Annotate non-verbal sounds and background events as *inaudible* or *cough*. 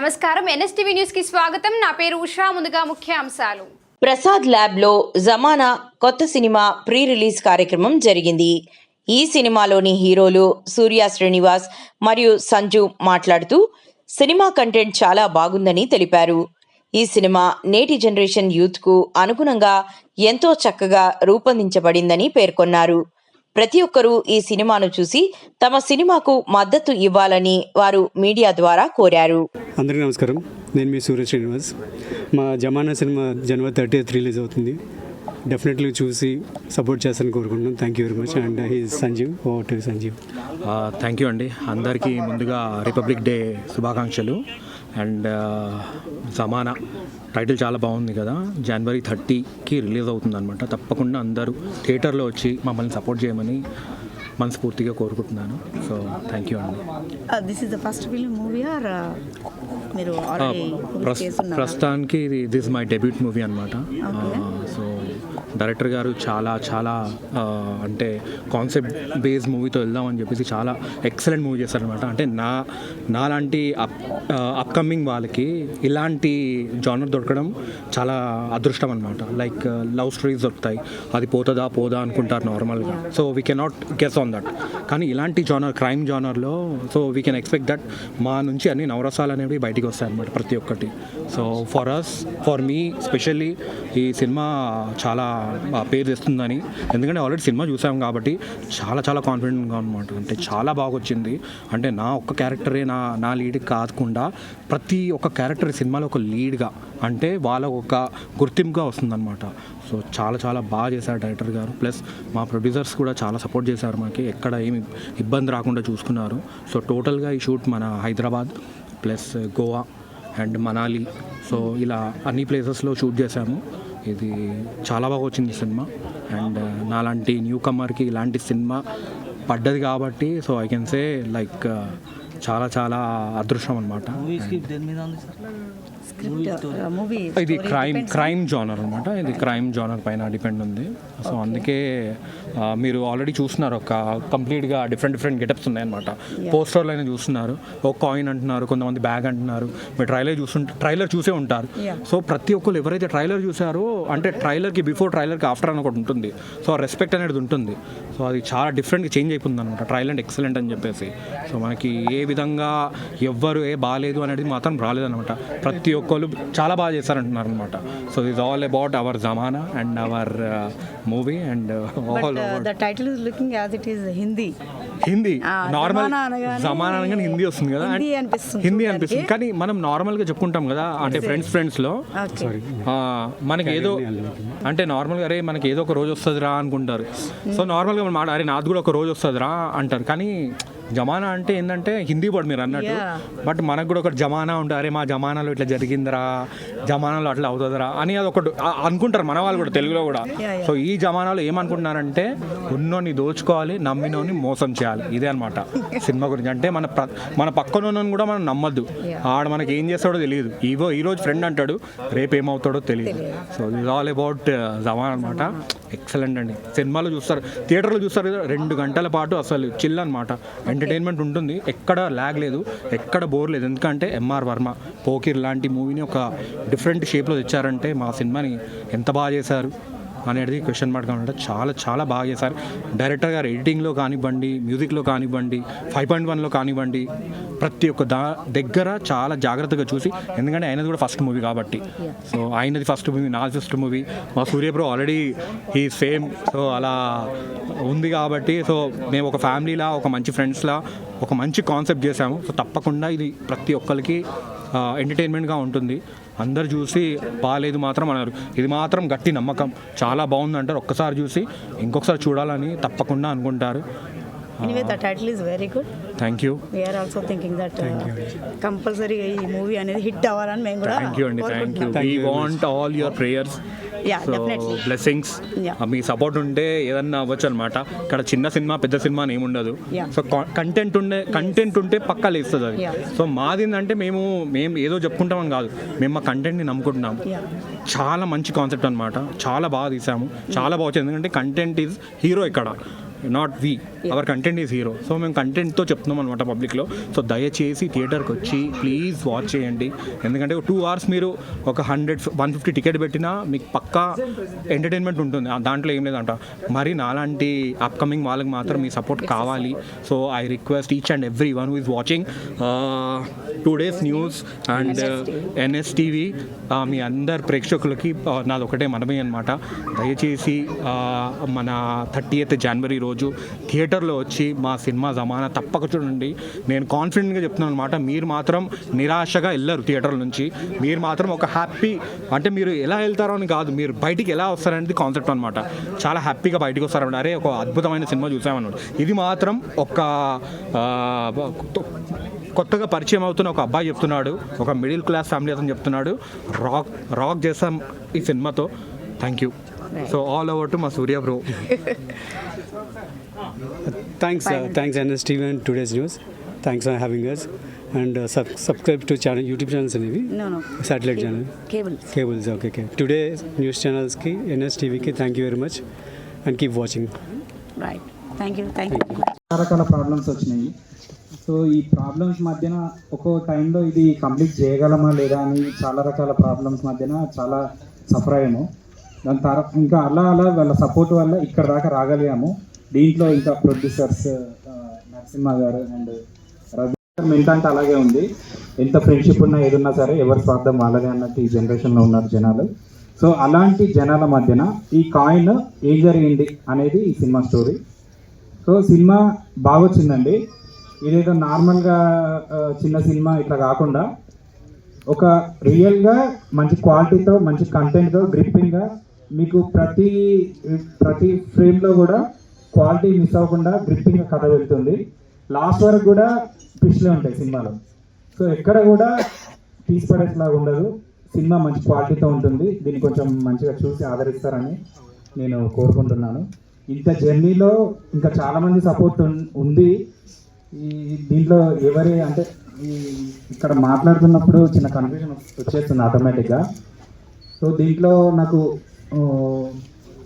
నమస్కారం. ఎన్ఎస్టీవీ న్యూస్కి స్వాగతం. నా పేరు ఉషా. ముందుగా ముఖ్య అంశాలు. ప్రసాద్ ల్యాబ్లో జమానా కొత్త సినిమా ప్రీ రిలీజ్ కార్యక్రమం జరిగింది. ఈ సినిమాలోని హీరోలు సూర్య శ్రీనివాస్ మరియు సంజు మాట్లాడుతూ సినిమా కంటెంట్ చాలా బాగుందని తెలిపారు. ఈ సినిమా నేటి జనరేషన్ యూత్కు అనుగుణంగా ఎంతో చక్కగా రూపొందించబడిందని పేర్కొన్నారు. ప్రతి ఒక్కరూ ఈ సినిమాను చూసి తమ సినిమాకు మద్దతు ఇవ్వాలని వారు మీడియా ద్వారా కోరారు. అందరికీ నమస్కారం. నేను మీ సూర్య శ్రీనివాస్. మా జమానా సినిమా జనవరి థర్టీ రిలీజ్ అవుతుంది. డెఫినెట్లీ చూసి సపోర్ట్ చేస్తారని కోరుకుంటున్నాను thank you very much and he Sanjeev oh to Sanjeev thank you అండి. అందరికీ ముందుగా రిపబ్లిక్ డే శుభాకాంక్షలు. అండ్ సమాన. టైటిల్ చాలా బాగుంది కదా. జనవరి థర్టీకి రిలీజ్ అవుతుందన్నమాట. తప్పకుండా అందరూ థియేటర్లో వచ్చి మమ్మల్ని సపోర్ట్ చేయమని మనస్ఫూర్తిగా కోరుకుంటున్నాను. సో థ్యాంక్ యూ అండి. This is the first film movie or మీరు చేస్తున్నారు ప్రస్తుతానికి ఇది దిస్ మై డెబ్యూట్ మూవీ అనమాట సో డైరెక్టర్ గారు చాలా చాలా ఆ, అంటే కాన్సెప్ట్ బేస్ మూవీతో వెళ్దామని చెప్పేసి చాలా ఎక్సలెంట్ మూవీ చేశారనమాట అంటే నా నాలాంటి అప్ అప్కమింగ్ వాళ్ళకి ఇలాంటి జానర్ దొరకడం చాలా అదృష్టం అనమాట లైక్ లవ్ స్టోరీస్ దొరుకుతాయి. అది పోతుందా పోదా అనుకుంటారు నార్మల్గా so we cannot guess on that కానీ ఇలాంటి genre crime జానర్లో so we can expect that మా నుంచి అన్ని నవరసాలు అనేవి బయటికి వస్తాయి అనమాట ప్రతి ఒక్కటి. So for us for me specially ఈ సినిమా చాలా పేరు తెస్తుందని. ఎందుకంటే ఆల్రెడీ సినిమా చూసాం కాబట్టి చాలా చాలా కాన్ఫిడెంట్గా అనమాట అంటే చాలా బాగా వచ్చింది అంటే నా ఒక్క క్యారెక్టరే నా నా లీడ్ కాకుండా ప్రతి ఒక్క క్యారెక్టర్ సినిమాలో ఒక లీడ్గా అంటే వాళ్ళ ఒక గుర్తింపుగా వస్తుందన్నమాట. సో చాలా చాలా బాగా చేశారు డైరెక్టర్ గారు. ప్లస్ మా ప్రొడ్యూసర్స్ కూడా చాలా సపోర్ట్ చేశారు మాకు ఎక్కడ ఏమి ఇబ్బంది రాకుండా చూసుకున్నారు. సో టోటల్గా ఈ షూట్ మన Hyderabad plus Goa and Manali. So ఇలా అన్ని ప్లేసెస్లో షూట్ చేశాము. ఇది చాలా బాగా వచ్చింది సినిమా. అండ్ నాలాంటి న్యూ కమర్కి ఇలాంటి సినిమా పడ్డది కాబట్టి so I can say like చాలా చాలా అదృష్టం అనమాట ఇది క్రైమ్ క్రైమ్ జానర్ అనమాట ఇది క్రైమ్ జానర్ పైన డిపెండ్ ఉంది. సో అందుకే మీరు ఆల్రెడీ చూస్తున్నారు. ఒక కంప్లీట్గా డిఫరెంట్ డిఫరెంట్ గెటప్స్ ఉన్నాయన్నమాట. పోస్టర్లు అయినా చూస్తున్నారు. ఒక కాయిన్ అంటున్నారు కొంతమంది బ్యాగ్ అంటున్నారు. మీరు ట్రైలర్ చూస్తుంటే ట్రైలర్ చూసే ఉంటారు. సో ప్రతి ఒక్కరు ఎవరైతే ట్రైలర్ చూసారో అంటే ట్రైలర్కి బిఫోర్ ట్రైలర్కి ఆఫ్టర్ అని ఒకటి ఉంటుంది. సో రెస్పెక్ట్ అనేది ఉంటుంది. సో అది చాలా డిఫరెంట్గా చేంజ్ అయిపోతుంది అనమాట ట్రైలర్ ఎక్సలెంట్ అని చెప్పేసి. సో మనకి ఏ విధంగా ఎవ్వరు ఏ బాగాలేదు అనేది మాత్రం రాలేదన్నమాట. ప్రతి ఒక్కరు చాలా బాగా చేశారంటున్నారు అనమాట so is all about our Zamana and our movie and all the title is looking as it is Hindi Hindi normal Zamana అనగానే హిందీ వస్తుంది కదా. హిందీ అనిపిస్తుంది హిందీ చూడడానికి. అనిపిస్తుంది. కానీ మనం నార్మల్గా చెప్పుకుంటాం కదా అంటే ఫ్రెండ్స్ ఫ్రెండ్స్లో మనకి ఏదో అంటే నార్మల్గా అరే మనకి ఏదో ఒక రోజు వస్తుంది రా అనుకుంటారు. సో నార్మల్గా మనం అరే నాది కూడా ఒక రోజు వస్తుంది రా అంటారు. కానీ జమానా అంటే ఏంటంటే హిందీ వర్డ్ మీరు అన్నట్టు. బట్ మనకు కూడా ఒక జమానా ఉంటుంది అరే మా జమానాలో ఇట్లా జరిగిందిరా జమానాలో అట్లా అవుతుందిరా అని అది ఒకటి అనుకుంటారు మన వాళ్ళు కూడా తెలుగులో కూడా. సో ఈ జమానాలో ఏమనుకుంటున్నారంటే ఉన్నోని దోచుకోవాలి నమ్మినోని మోసం చేయాలి. ఇదే అనమాట సినిమా గురించి. అంటే మన మన పక్కన ఉన్నోని కూడా మనం నమ్మద్దు. ఆడ మనకి ఏం చేస్తాడో తెలియదు. ఈవో ఈ రోజు ఫ్రెండ్ అంటాడు రేపు ఏమవుతాడో తెలియదు. So is all about Zaman అనమాట ఎక్సలెంట్ అండి. సినిమాలో చూస్తారు థియేటర్లో చూస్తారు కదా రెండు గంటల పాటు అసలు చిల్ అనమాట ఎంటర్టైన్మెంట్ ఉంటుంది. ఎక్కడ ల్యాగ్ లేదు ఎక్కడ బోర్ లేదు. ఎందుకంటే ఎంఆర్ వర్మ పోకిర్ లాంటి మూవీని ఒక డిఫరెంట్ షేప్లో తెచ్చారంటే మా సినిమాని ఎంత బాగా చేశారు అనేది క్వశ్చన్ మార్క్ అనమాట చాలా చాలా బాగా చేశారు. డైరెక్టర్ గారు ఎడిటింగ్లో కానివ్వండి మ్యూజిక్లో కానివ్వండి ఫైవ్ పాయింట్ వన్లో కానివ్వండి ప్రతి ఒక్క దా దగ్గర చాలా జాగ్రత్తగా చూసి ఎందుకంటే ఆయనది కూడా ఫస్ట్ మూవీ కాబట్టి. సో ఆయనది ఫస్ట్ మూవీ నాది ఫస్ట్ మూవీ మా సూర్యప్రో ఆల్రెడీ ఈ సేమ్ సో అలా ఉంది కాబట్టి సో మేము ఒక ఫ్యామిలీలా ఒక మంచి ఫ్రెండ్స్లా ఒక మంచి కాన్సెప్ట్ చేసాము సో తప్పకుండా ఇది ప్రతి ఒక్కరికి ఎంటర్టైన్మెంట్గా ఉంటుంది. అందరు చూసి బాగాలేదు మాత్రం అన్నారు. ఇది మాత్రం గట్టి నమ్మకం. చాలా బాగుంది అంటారు ఒక్కసారి చూసి ఇంకొకసారి చూడాలని తప్పకుండా అనుకుంటారు. Title very good thank you we are also thinking that compulsory ఈ మూవీ అనేది హిట్ అవ్వాలని మేము కూడా థ్యాంక్ యూ అండి thank you. We want all your prayers. Blessings. Me support ఉంటే ఏదన్నా అవ్వచ్చు అనమాట ఇక్కడ చిన్న సినిమా పెద్ద సినిమా అని ఏముండదు. Yeah. సో కంటెంట్ ఉండే కంటెంట్ ఉంటే పక్కా లేస్తుంది అది. సో మాది ఏంటంటే మేము మేము ఏదో చెప్పుకుంటామని కాదు. మేము మా కంటెంట్ని నమ్ముకుంటున్నాం. చాలా మంచి కాన్సెప్ట్ అనమాట చాలా బాగా తీసాము. చాలా బాగా వచ్చింది. ఎందుకంటే కంటెంట్ ఈజ్ హీరో ఇక్కడ. Not we our content is hero so మేము కంటెంట్తో చెప్తున్నాం అనమాట పబ్లిక్లో సో దయచేసి థియేటర్కి వచ్చి ప్లీజ్ వాచ్ చేయండి. ఎందుకంటే టూ అవర్స్ మీరు ఒక హండ్రెడ్ వన్ ఫిఫ్టీ టికెట్ పెట్టినా మీకు పక్కా ఎంటర్టైన్మెంట్ ఉంటుంది. దాంట్లో ఏం లేదంట. మరి నాలాంటి అప్కమింగ్ వాళ్ళకి మాత్రం మీ సపోర్ట్ కావాలి. So I request each and every one who is watching today's news and NSTV మీ అందరు ప్రేక్షకులకి ఆ, నాది ఒకటే మనమే అనమాట దయచేసి ఆ, మన థర్టీ ఎయిత్ జనవరి రోజు థియేటర్లో వచ్చి మా సినిమా జమానా తప్పక చూడండి. నేను కాన్ఫిడెంట్గా చెప్తున్నాను అనమాట మీరు మాత్రం నిరాశగా వెళ్ళరు థియేటర్ నుంచి. మీరు మాత్రం ఒక హ్యాపీ అంటే మీరు ఎలా వెళ్తారో అని కాదు మీరు బయటికి ఎలా వస్తారనేది కాన్సెప్ట్ అనమాట చాలా హ్యాపీగా బయటికి వస్తారన్నమాట. అరే ఒక అద్భుతమైన సినిమా చూసామన్నమాట. ఇది మాత్రం ఒక కొత్తగా పరిచయం అవుతున్న ఒక అబ్బాయి చెప్తున్నాడు ఒక మిడిల్ క్లాస్ ఫ్యామిలీ అతను చెప్తున్నాడు రాక్ రాక్ చేసాం ఈ సినిమాతో. Thank you so all over to మా Surya bro *laughs* thanks thanks NS TV and today's news thanks for having us and sub subscribe to channel YouTube channels అనేవి satellite channel cable cables okay okay today news ఛానల్స్కి NS టీవీకి thank you very much and keep watching right thank you thank you చాలా రకాల problems వచ్చినాయి. So ఈ problems మధ్యన ఒక్కో టైంలో ఇది కంప్లీట్ చేయగలమా లేదా అని చాలా రకాల ప్రాబ్లమ్స్ మధ్యన చాలా సఫర్ అయ్యాము. దాని తర్వాత ఇంకా అలా అలా వాళ్ళ సపోర్ట్ వల్ల ఇక్కడ దాకా రాగలిగాము. దీంట్లో ఇంకా ప్రొడ్యూసర్స్ నరసింహ గారు అండ్ రవి మెంట్ అలాగే ఉంది. ఎంత ఫ్రెండ్షిప్ ఉన్నా ఏదున్నా సరే ఎవరి స్వార్థం వాళ్ళదే అన్నట్టు ఈ జనరేషన్లో ఉన్నారు జనాలు. సో అలాంటి జనాల మధ్యన ఈ కాయిన్ ఏం జరిగింది అనేది ఈ సినిమా స్టోరీ సో సినిమా బాగా వచ్చిందండి. ఇదేదో నార్మల్గా చిన్న సినిమా ఇట్లా కాకుండా ఒక రియల్గా మంచి క్వాలిటీతో మంచి కంటెంట్తో గ్రిప్పింగ్గా మీకు ప్రతి ప్రతి ఫ్రేమ్లో కూడా క్వాలిటీ మిస్ అవ్వకుండా గ్రిప్పింగ్ కథ వెళ్తుంది. లాస్ట్ వరకు కూడా పిచ్లే ఉంటాయి సినిమాలో. సో ఎక్కడ కూడా తీసిపడేట్లాగా ఉండదు. సినిమా మంచి క్వాలిటీతో ఉంటుంది. దీన్ని కొంచెం మంచిగా చూసి ఆదరిస్తారని నేను కోరుకుంటున్నాను. ఇంత జర్నీలో ఇంకా చాలామంది సపోర్ట్ ఉంది. ఈ దీంట్లో ఎవరి అంటే ఈ ఇక్కడ మాట్లాడుతున్నప్పుడు చిన్న కన్ఫ్యూజన్ వచ్చేస్తుంది ఆటోమేటిక్గా సో దీంట్లో నాకు